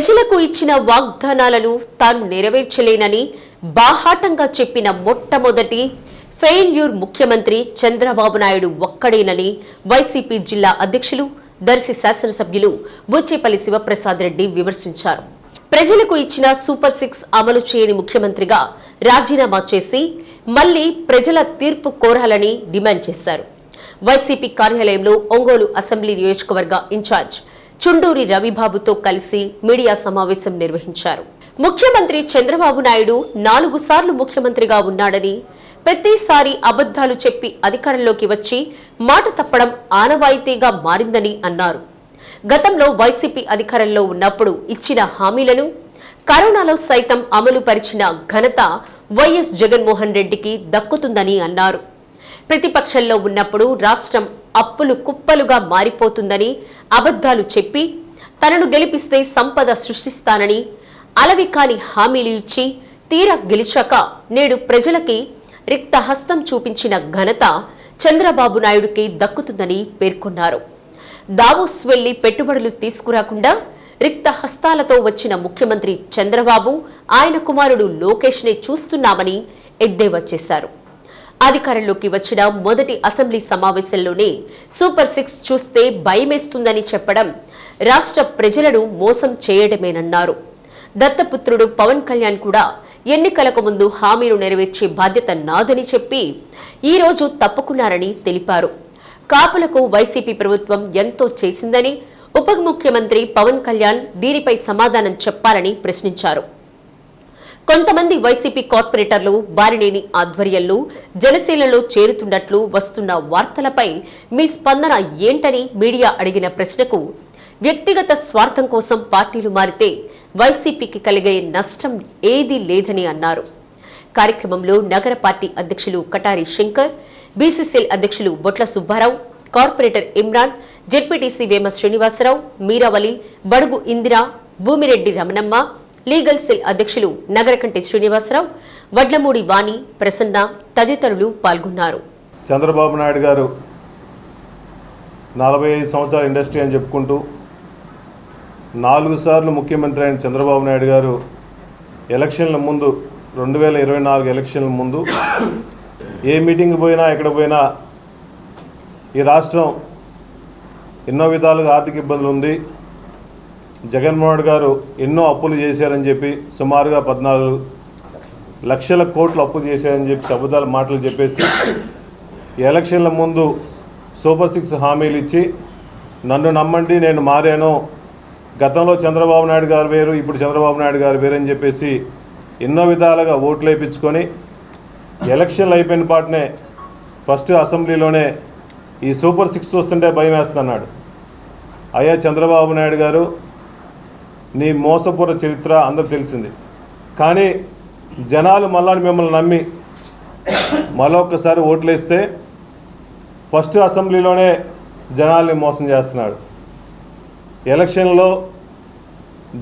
ప్రజలకు ఇచ్చిన వాగ్దానాలను తాను నెరవేర్చలేనని బాహాటంగా చెప్పిన మొట్టమొదటి ఫెయిల్యూర్ ముఖ్యమంత్రి చంద్రబాబు నాయుడు ఒక్కడేనని వైసీపీ జిల్లా అధ్యక్షులు దర్శి శాసనసభ్యులు బుచ్చేపల్లి శివప్రసాద్ రెడ్డి విమర్శించారు. ప్రజలకు ఇచ్చిన సూపర్ సిక్స్ అమలు చేయని ముఖ్యమంత్రిగా రాజీనామా చేసి మళ్ళీ ప్రజల తీర్పు కోరాలని డిమాండ్ చేశారు. వైసీపీ కార్యాలయంలో ఒంగోలు అసెంబ్లీ నియోజకవర్గ ఇన్ఛార్జ్ చుండూరి రవిబాబుతో కలిసి మీడియా సమావేశం నిర్వహించారు. ముఖ్యమంత్రి చంద్రబాబు నాయుడు నాలుగు సార్లు ముఖ్యమంత్రిగా ఉన్నాడని ప్రతిసారి అబద్ధాలు చెప్పి అధికారంలోకి వచ్చి మాట తప్పడం ఆనవాయితీగా మారిందని అన్నారు. గతంలో వైసీపీ అధికారంలో ఉన్నప్పుడు ఇచ్చిన హామీలను కరోనాలో సైతం అమలు పరిచిన ఘనత వైఎస్ జగన్మోహన్ రెడ్డికి దక్కుతుందని అన్నారు. ప్రతిపక్షంలో ఉన్నప్పుడు రాష్ట్రం అప్పులు కుప్పలుగా మారిపోతుందని అబద్ధాలు చెప్పి తనను గెలిపిస్తే సంపద సృష్టిస్తానని అలవి కాని హామీలు ఇచ్చి తీరా గెలిచాక నేడు ప్రజలకి రిక్తహస్తం చూపించిన ఘనత చంద్రబాబు నాయుడికి దక్కుతుందని పేర్కొన్నారు. దావోస్ వెళ్ళి పెట్టుబడులు తీసుకురాకుండా రిక్త హస్తాలతో వచ్చిన ముఖ్యమంత్రి చంద్రబాబు ఆయన కుమారుడు లోకేష్నే చూస్తున్నామని ఎద్దేవా చేశారు. అధికారంలోకి వచ్చిన మొదటి అసెంబ్లీ సమావేశంలోనే సూపర్ సిక్స్ చూస్తే భయమేస్తుందని చెప్పడం రాష్ట్ర ప్రజలను మోసం చేయడమేనన్నారు. దత్తపుత్రుడు పవన్ కళ్యాణ్ కూడా ఎన్నికలకు ముందు హామీలు నెరవేర్చే బాధ్యత నాదని చెప్పి ఈ రోజు తప్పుకున్నారని తెలిపారు. కాపులకు వైసీపీ ప్రభుత్వం ఎంతో చేసిందని ఉప ముఖ్యమంత్రి పవన్ కళ్యాణ్ దీనిపై సమాధానం చెప్పాలని ప్రశ్నించారు. కొంతమంది వైసీపీ కార్పొరేటర్లు బారినేని ఆధ్వర్యంలో జనసేనలో చేరుతున్నట్లు వస్తున్న వార్తలపై మీ స్పందన ఏంటని మీడియా అడిగిన ప్రశ్నకు వ్యక్తిగత స్వార్థం కోసం పార్టీలు మారితే వైసీపీకి కలిగే నష్టం ఏదీ లేదని అన్నారు. కార్యక్రమంలో నగర పార్టీ అధ్యక్షులు కటారి శంకర్ బీసీసీఎల్ అధ్యక్షులు Botla Subbarao corporator Imran ZPTC Vema Srinivasarao Meeravali Badugu Indira Bhumireddy Ramanamma legal cell అధ్యక్షులు నగరకంటి శ్రీనివాసరావు వడ్లమూడి వాణి ప్రసన్న తదితరులు పాల్గొన్నారు. చంద్రబాబు నాయుడు గారు నలభై ఐదు సంవత్సరాల ఇండస్ట్రీ అని చెప్పుకుంటూ నాలుగు సార్లు ముఖ్యమంత్రి అయిన చంద్రబాబు నాయుడు గారు ఎలక్షన్ల ముందు రెండు వేల ఇరవై నాలుగు ఎలక్షన్ల ముందు ఏ మీటింగ్ పోయినా ఎక్కడ పోయినా ఈ రాష్ట్రం ఎన్నో విధాలుగా ఆర్థిక ఇబ్బందులు ఉంది. జగన్మోహన్ గారు ఎన్నో అప్పులు చేశారని చెప్పి సుమారుగా పద్నాలుగు లక్షల కోట్లు అప్పు చేశారని చెప్పి అబద్ధాల మాటలు చెప్పేసి ఎలక్షన్ల ముందు సూపర్ సిక్స్ హామీలు ఇచ్చి నన్ను నమ్మండి నేను మారాను. గతంలో చంద్రబాబు నాయుడు గారు వేరు ఇప్పుడు చంద్రబాబు నాయుడు గారు వేరు అని చెప్పేసి ఎన్నో విధాలుగా ఓట్లు వేయించుకొని ఎలక్షన్లు అయిపోయిన పాటనే ఫస్ట్ అసెంబ్లీలోనే ఈ సూపర్ సిక్స్ చూస్తుంటే భయం వేస్తున్నాడు అయ్యా చంద్రబాబు నాయుడు గారు నీ మోసపూర చరిత్ర అందరూ తెలిసింది. కానీ జనాలు మళ్ళాని మిమ్మల్ని నమ్మి మరొకసారి ఓట్లేస్తే ఫస్ట్ అసెంబ్లీలోనే జనాల్ని మోసం చేస్తున్నాడు. ఎలక్షన్లో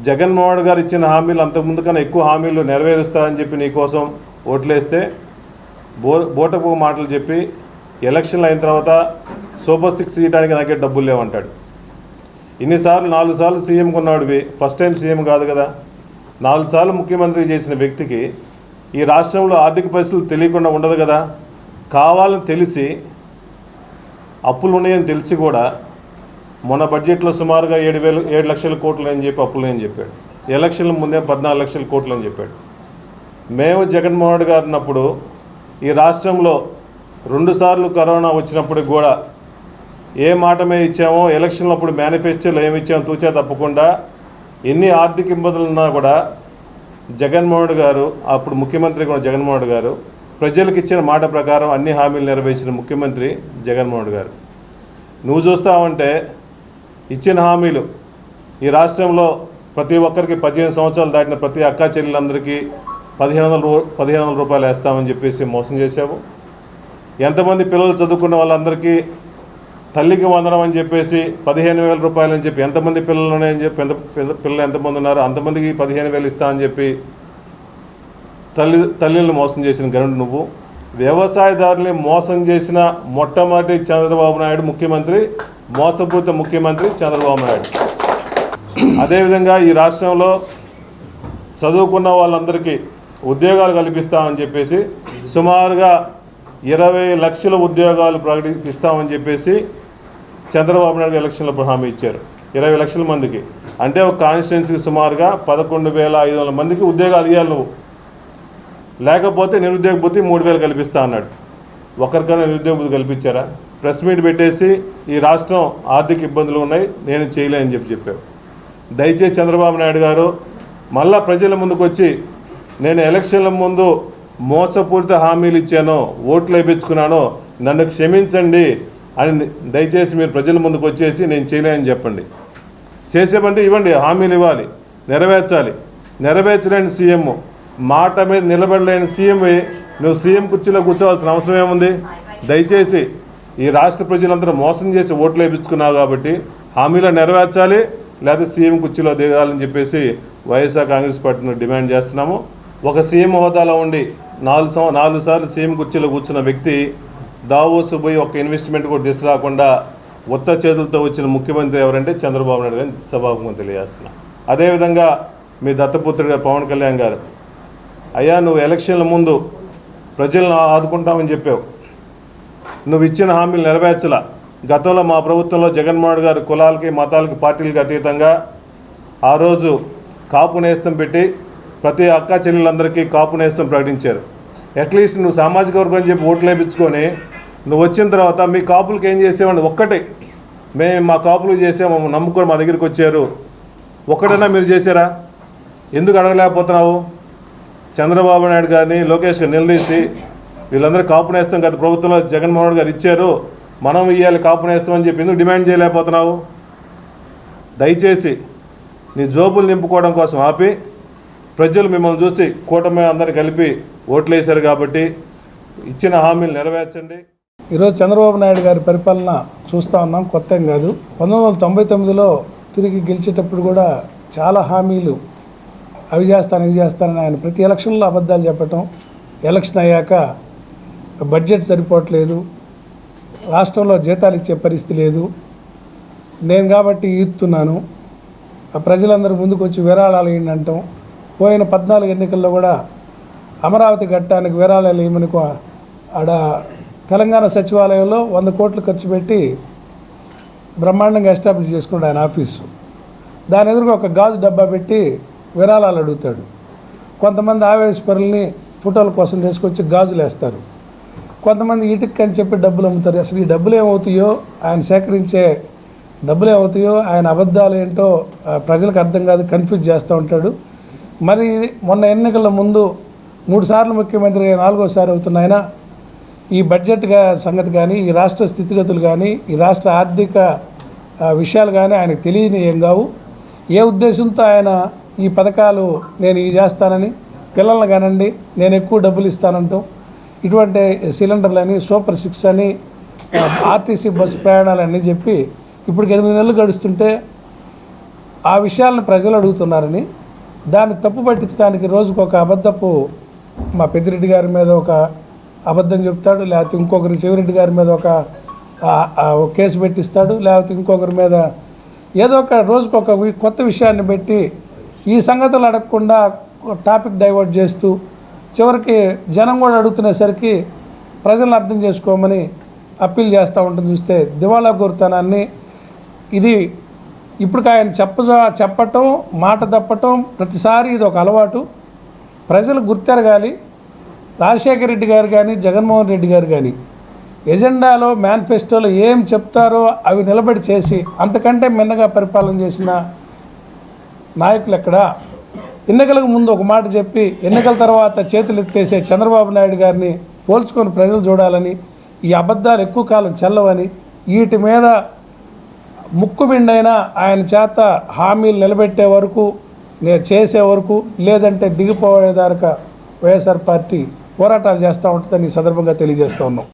జగన్మోహన్ గారు ఇచ్చిన హామీలు అంతకుముందు కన్నా ఎక్కువ హామీలు నెరవేరుస్తారని చెప్పి నీకోసం ఓట్లేస్తే బో బోటపు మాటలు చెప్పి ఎలక్షన్లు అయిన తర్వాత సూపర్ సిక్స్ ఇవ్వడానికి నాకే డబ్బులు లేవంటాడు. ఇన్నిసార్లు నాలుగు సార్లు సీఎం కొన్నాడువి. ఫస్ట్ టైం సీఎం కాదు కదా. నాలుగు సార్లు ముఖ్యమంత్రి చేసిన వ్యక్తికి ఈ రాష్ట్రంలో ఆర్థిక పరిస్థితులు తెలియకుండా ఉండదు కదా. కావాలని తెలిసి అప్పులు ఉన్నాయని తెలిసి కూడా మొన్న బడ్జెట్లో సుమారుగా ఏడు వేలు ఏడు లక్షల కోట్లు అని చెప్పి అప్పులు అని చెప్పాడు. ఎలక్షన్ల ముందే పద్నాలుగు లక్షల కోట్లు అని చెప్పాడు. మేము జగన్మోహన్ గారు ఉన్నప్పుడు ఈ రాష్ట్రంలో రెండుసార్లు కరోనా వచ్చినప్పుడు కూడా ఏ మాట ఇచ్చామో ఎలక్షన్లో అప్పుడు మేనిఫెస్టోలో ఏమి ఇచ్చామో తూచా తప్పకుండా ఎన్ని ఆర్థిక ఇబ్బందులు ఉన్నా కూడా జగన్మోహన్ గారు అప్పుడు ముఖ్యమంత్రి కూడా జగన్మోహన్ గారు ప్రజలకు ఇచ్చిన మాట ప్రకారం అన్ని హామీలు నెరవేర్చిన ముఖ్యమంత్రి జగన్మోహన్ గారు. నువ్వు చూస్తావంటే ఇచ్చిన హామీలు ఈ రాష్ట్రంలో ప్రతి ఒక్కరికి పదిహేను సంవత్సరాలు దాటిన ప్రతి అక్క చెల్లెలందరికీ పదిహేను వందల రూ పదిహేను వందల రూపాయలు వేస్తామని చెప్పేసి మోసం చేశావు. ఎంతమంది పిల్లలు చదువుకున్న వాళ్ళందరికీ తల్లికి వందనం అని చెప్పేసి పదిహేను వేల రూపాయలు అని చెప్పి ఎంతమంది పిల్లలు ఉన్నాయని చెప్పి ఎంత పిల్లలు ఎంతమంది ఉన్నారో అంతమందికి పదిహేను వేలు ఇస్తా అని చెప్పి తల్లి తల్లిని మోసం చేసిన గనుడు నువ్వు. వ్యవసాయదారుల్ని మోసం చేసిన మొట్టమొదటి చంద్రబాబు నాయుడు ముఖ్యమంత్రి మోసపూరిత ముఖ్యమంత్రి చంద్రబాబు నాయుడు. అదేవిధంగా ఈ రాష్ట్రంలో చదువుకున్న వాళ్ళందరికీ ఉద్యోగాలు కల్పిస్తామని చెప్పేసి సుమారుగా ఇరవై లక్షల ఉద్యోగాలు ప్రకటిస్తామని చెప్పేసి చంద్రబాబు నాయుడు ఎలక్షన్లో హామీ ఇచ్చారు. ఇరవై లక్షల మందికి. అంటే ఒక కాన్స్టిట్యున్సీకి సుమారుగా పదకొండు వేల ఐదు వందల మందికి ఉద్యోగాలు ఇవ్వాలి నువ్వు. లేకపోతే నిరుద్యోగ భృతి మూడు వేలు కల్పిస్తా అన్నాడు. ఒకరికైనా నిరుద్యోగ భృతి కల్పించారా? ప్రెస్ మీట్ పెట్టేసి ఈ రాష్ట్రం ఆర్థిక ఇబ్బందులు ఉన్నాయి నేను చేయలేని చెప్పి చెప్పావు. దయచేసి చంద్రబాబు నాయుడు గారు మళ్ళా ప్రజల ముందుకు వచ్చి నేను ఎలక్షన్ల ముందు మోసపూరిత హామీలు ఇచ్చానో ఓట్లు వేయించుకున్నానో నన్ను క్షమించండి అని దయచేసి మీరు ప్రజల ముందుకు వచ్చేసి నేను చేయలేని చెప్పండి. చేసేమంటే ఇవ్వండి హామీలు ఇవ్వాలి నెరవేర్చాలి. నెరవేర్చలేని సీఎం మాట మీద నిలబడలేని సీఎం నువ్వు సీఎం కుర్చీలో కూర్చోవాల్సిన అవసరం ఏముంది? దయచేసి ఈ రాష్ట్ర ప్రజలందరూ మోసం చేసి ఓట్లు వేయించుకున్నావు కాబట్టి హామీలో నెరవేర్చాలి లేదా సీఎం కుర్చీలో దిగాలని చెప్పేసి వైఎస్ఆర్ కాంగ్రెస్ పార్టీని డిమాండ్ చేస్తున్నాము. ఒక సీఎం హోదాలో ఉండి నాలుగు సంవ నాలుగు సార్లు సీఎం కుర్చీలో కూర్చున్న వ్యక్తి దావోసు పోయి ఒక ఇన్వెస్ట్మెంట్ కూడా తీసుకురాకుండా ఉత్త చేతులతో వచ్చిన ముఖ్యమంత్రి ఎవరంటే చంద్రబాబు నాయుడు గారిని సభాముఖం తెలియజేస్తున్నా. అదేవిధంగా మీ దత్తపుత్రుడు పవన్ కళ్యాణ్ గారు అయ్యా నువ్వు ఎలక్షన్ల ముందు ప్రజలను ఆదుకుంటామని చెప్పావు. నువ్వు ఇచ్చిన హామీలు నెరవేర్చలా. గతంలో మా ప్రభుత్వంలో జగన్మోహన్ గారు కులాలకి మతాలకి పార్టీలకి అతీతంగా ఆ రోజు కాపు నేస్తం పెట్టి ప్రతి అక్క చెల్లెలందరికీ కాపు నేస్తం ప్రకటించారు. అట్లీస్ట్ నువ్వు సామాజిక వర్గం అని చెప్పి ఓట్లు వేయించుకొని నువ్వు వచ్చిన తర్వాత మీ కాపులకి ఏం చేసేవాడిని? ఒక్కటే. మేము మా కాపులు చేసాము నమ్ముకొని మా దగ్గరికి వచ్చారు. ఒక్కటైనా మీరు చేశారా? ఎందుకు అడగలేకపోతున్నావు? చంద్రబాబు నాయుడు గారిని లోకేష్ గారు నిలదీసి వీళ్ళందరూ కాపు నేస్తాం గత ప్రభుత్వంలో జగన్మోహన్ రెడ్డి గారు ఇచ్చారు. మనం ఇవ్వాలి కాపు నేస్తామని చెప్పి ఎందుకు డిమాండ్ చేయలేకపోతున్నావు? దయచేసి నీ జోబులు నింపుకోవడం కోసం ఆపి ప్రజలు మిమ్మల్ని చూసి కూటమి అందరు కలిపి ఓట్లు వేశారు కాబట్టి ఇచ్చిన హామీలు నెరవేర్చండి. ఈరోజు చంద్రబాబు నాయుడు గారి పరిపాలన చూస్తూ ఉన్నాం కొత్త ఏం కాదు. పంతొమ్మిది వందల తొంభై తొమ్మిదిలో తిరిగి గెలిచేటప్పుడు కూడా చాలా హామీలు అవి చేస్తాను ఇవి చేస్తానని ఆయన ప్రతి ఎలక్షన్లో అబద్ధాలు చెప్పటం ఎలక్షన్ అయ్యాక బడ్జెట్ సరిపోవట్లేదు రాష్ట్రంలో జీతాలు ఇచ్చే పరిస్థితి లేదు. నేను కాబట్టి ఈత్తున్నాను ఆ ప్రజలందరూ ముందుకు వచ్చి విరాళాలు ఏంటంటాం పోయిన పద్నాలుగు ఎన్నికల్లో కూడా అమరావతి ఘట్టానికి విరాళాలు ఇవ్వమని ఆడ తెలంగాణ సచివాలయంలో వంద కోట్లు ఖర్చు పెట్టి బ్రహ్మాండంగా ఎస్టాబ్లిష్ చేసుకున్నాడు ఆయన ఆఫీసు. దాని ఎదురుగా ఒక గాజు డబ్బా పెట్టి విరాళాలు అడుగుతాడు. కొంతమంది ఆవేశపరుల్ని ఫోటోల కోసం తీసుకొచ్చి గాజులు వేస్తారు. కొంతమంది ఇటుక్ అని చెప్పి డబ్బులు అమ్ముతారు. అసలు ఈ డబ్బులు ఏమవుతాయో ఆయన సేకరించే డబ్బులు ఏమవుతాయో ఆయన అబద్ధాలు ఏంటో ప్రజలకు అర్థం కాదు కన్ఫ్యూజ్ చేస్తూ ఉంటాడు. మరి మొన్న ఎన్నికల ముందు మూడుసార్లు ముఖ్యమంత్రి నాలుగోసారి అవుతున్న ఆయన ఈ బడ్జెట్ సంగతి కానీ ఈ రాష్ట్ర స్థితిగతులు కానీ ఈ రాష్ట్ర ఆర్థిక విషయాలు కానీ ఆయనకు తెలియని ఏం కావు. ఏ ఉద్దేశంతో ఆయన ఈ పథకాలు నేను ఇవి చేస్తానని పిల్లల్ని కానండి నేను ఎక్కువ డబ్బులు ఇస్తానంటూ ఇటువంటి సిలిండర్లని సూపర్ సిక్స్ అని ఆర్టీసీ బస్సు ప్రయాణాలని చెప్పి ఇప్పటికి ఎనిమిది నెలలు గడుస్తుంటే ఆ విషయాలను ప్రజలు అడుగుతున్నారని దాన్ని తప్పు పట్టించడానికి రోజుకు ఒక అబద్ధపు మా పెద్దిరెడ్డి గారి మీద ఒక అబద్ధం చెప్తాడు లేకపోతే ఇంకొకరి శివరెడ్డి గారి మీద ఒక కేసు పెట్టిస్తాడు లేకపోతే ఇంకొకరి మీద ఏదో ఒక రోజుకు ఒక కొత్త విషయాన్ని పెట్టి ఈ సంగతులు అడగకుండా టాపిక్ డైవర్ట్ చేస్తూ చివరికి జనం కూడా అడుగుతునేసరికి ప్రజలను అర్థం చేసుకోమని అప్పీల్ చేస్తూ ఉంటుంది చూస్తే దివాళా కోరుతనాన్ని ఇది ఇప్పుడు ఆయన చెప్ప చెప్పటం మాట తప్పటం ప్రతిసారి ఇది ఒక అలవాటు. ప్రజలు గుర్తెరగాలి. రాజశేఖర రెడ్డి గారు కానీ జగన్మోహన్ రెడ్డి గారు కానీ ఎజెండాలో మేనిఫెస్టోలో ఏం చెప్తారో అవి నిలబడి చేసి అంతకంటే మిన్నగా పరిపాలన చేసిన నాయకులు ఎక్కడా? ఎన్నికలకు ముందు ఒక మాట చెప్పి ఎన్నికల తర్వాత చేతులు ఎత్తేసే చంద్రబాబు నాయుడు గారిని పోల్చుకొని ప్రజలు చూడాలని ఈ అబద్ధాలు ఎక్కువ కాలం చెల్లవని వీటి మీద ముక్కుబిండైనా ఆయన చేత హామీలు నిలబెట్టే వరకు నేను చేసే వరకు లేదంటే దిగిపోయేదాకా వైఎస్ఆర్ పార్టీ పోరాటాలు చేస్తూ ఉంటుందని ఈ సందర్భంగా తెలియజేస్తూ ఉన్నాం.